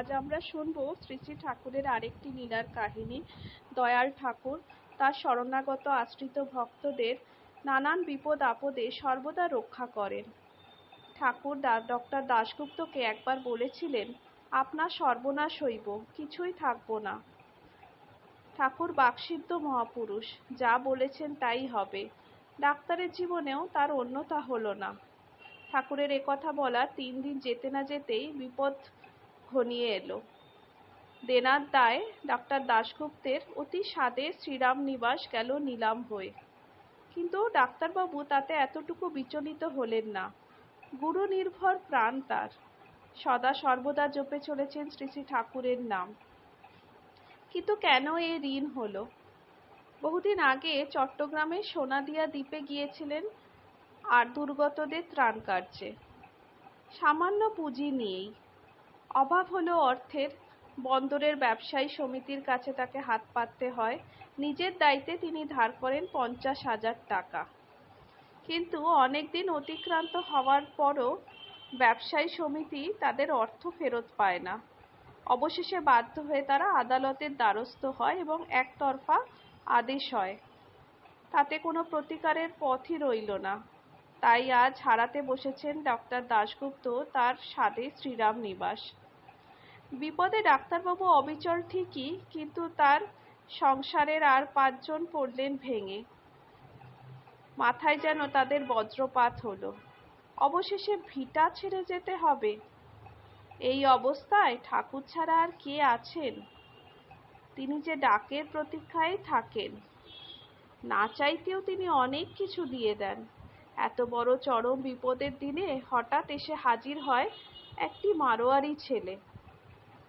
আজ আমরা শুনব শ্রী শ্রী ঠাকুরের আরেকটি লীলার কাহিনী, দয়াল ঠাকুর, তার শরণাগত আশ্রিত ভক্তদের নানান বিপদ আপদে সর্বদা রক্ষা করেন। ঠাকুর ডক্টর দাশগুপ্তকে একবার বলেছিলেন, আপনার সর্বনাশ হইব, কিছুই থাকব না। ঠাকুর বাকসিদ্ধ মহাপুরুষ, যা বলেছেন তাই হবে। ডাক্তারের জীবনেও তার অন্যতা হলো না। ঠাকুরের একথা বলা তিন দিন যেতে না যেতেই বিপদ ঘনিয়ে এলো। দেনার দায় ডাক্তার দাশগুপ্তের অতি সাদে শ্রীরাম নিবাস গেল নিলাম হয়ে। কিন্তু ডাক্তারবাবু তাতে এতটুকু বিচলিত হলেন না। গুরু নির্ভর প্রাণ তার। সদা সর্বদা জপে চলেছেন শ্রী শ্রী ঠাকুরের নাম। কিন্তু কেন এ ঋণ হলো? বহুদিন আগে চট্টগ্রামে সোনাদিয়া দ্বীপে গিয়েছিলেন আর দুর্গতদের ত্রাণ কার্যে। সামান্য পুঁজি নিয়েই অভাব হলো অর্থের। বন্দরের ব্যবসায়ী সমিতির কাছে তাকে হাত পাততে হয়। নিজের দায়িত্বে তিনি ধার করেন পঞ্চাশ হাজার টাকা। কিন্তু অনেকদিন অতিক্রান্ত হওয়ার পরও ব্যবসায়ী সমিতি তাদের অর্থ ফেরত পায় না। অবশেষে বাধ্য হয়ে তারা আদালতের দ্বারস্থ হয় এবং একতরফা আদেশ হয়। তাতে কোনো প্রতিকারের পথই রইল না। তাই আজ হারাতে বসেছেন ডক্টর দাশগুপ্ত, তার সাদে শ্রীরাম নিবাস। বিপদে ডাক্তারবাবু অবিচল ঠিকই, কিন্তু তার সংসারের আর পাঁচজন পড়লেন ভেঙে। মাথায় যেন তাদের বজ্রপাত হলো। অবশেষে ভিটা ছেড়ে যেতে হবে। এই অবস্থায় ঠাকুর ছাড়া আর কে আছেন? তিনি যে ডাকের প্রতীক্ষায় থাকেন। না চাইতেও তিনি অনেক কিছু দিয়ে দেন। এত বড় চরম বিপদের দিনে হঠাৎ এসে হাজির হয় একটি মারোয়ারি ছেলে।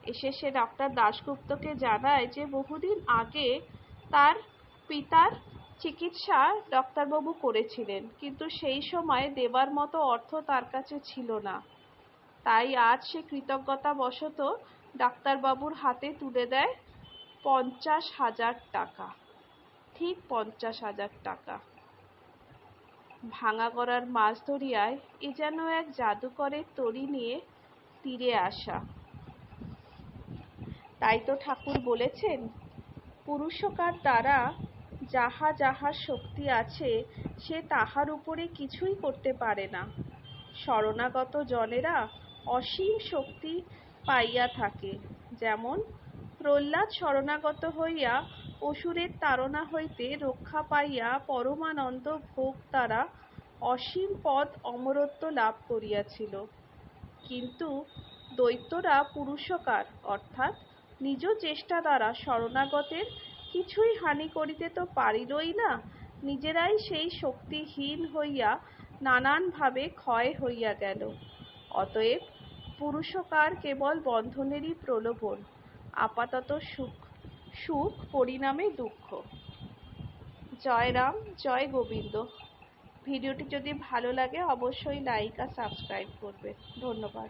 এসে সে ডক্টর দাশগুপ্তকে জানায় যে বহুদিন আগে তার পিতার চিকিৎসা ডাক্তারবাবু করেছিলেন, কিন্তু সেই সময় দেবার মতো অর্থ তার কাছে ছিল না। তাই আজ সে কৃতজ্ঞতা বশত ডাক্তারবাবুর হাতে তুলে দেয় পঞ্চাশ হাজার টাকা। ঠিক পঞ্চাশ হাজার টাকা। ভাঙা গড়ার মাছ ধরিয়ায় এ যেন এক জাদুকরের তরি নিয়ে তীরে আসা। তাই তো ঠাকুর বলেছেন, পুরুষকার দ্বারা যাহা যাহার শক্তি আছে, সে তাহার উপরে কিছুই করতে পারে না। শরণাগত জনেরা অসীম শক্তি পাইয়া থাকে। যেমন প্রহ্লাদ শরণাগত হইয়া অসুরের তাড়না হইতে রক্ষা পাইয়া পরমানন্দ ভোগ দ্বারা অসীম পদ অমরত্ব লাভ করিয়াছিল। কিন্তু দৈত্যরা পুরুষকার, অর্থাৎ নিজ চেষ্টা দ্বারা শরণাগতের কিছুই হানি করিতে তো পারিলই না, নিজেরাই সেই শক্তিহীন হইয়া নানানভাবে ক্ষয় হইয়া গেল। অতএব পুরুষকার কেবল বন্ধনেরই প্রলোভন, আপাতত সুখ। সুখ, পরিণামে দুঃখ। জয় রাম, জয় গোবিন্দ। ভিডিওটি যদি ভালো লাগে, অবশ্যই লাইক আর সাবস্ক্রাইব করবে। ধন্যবাদ।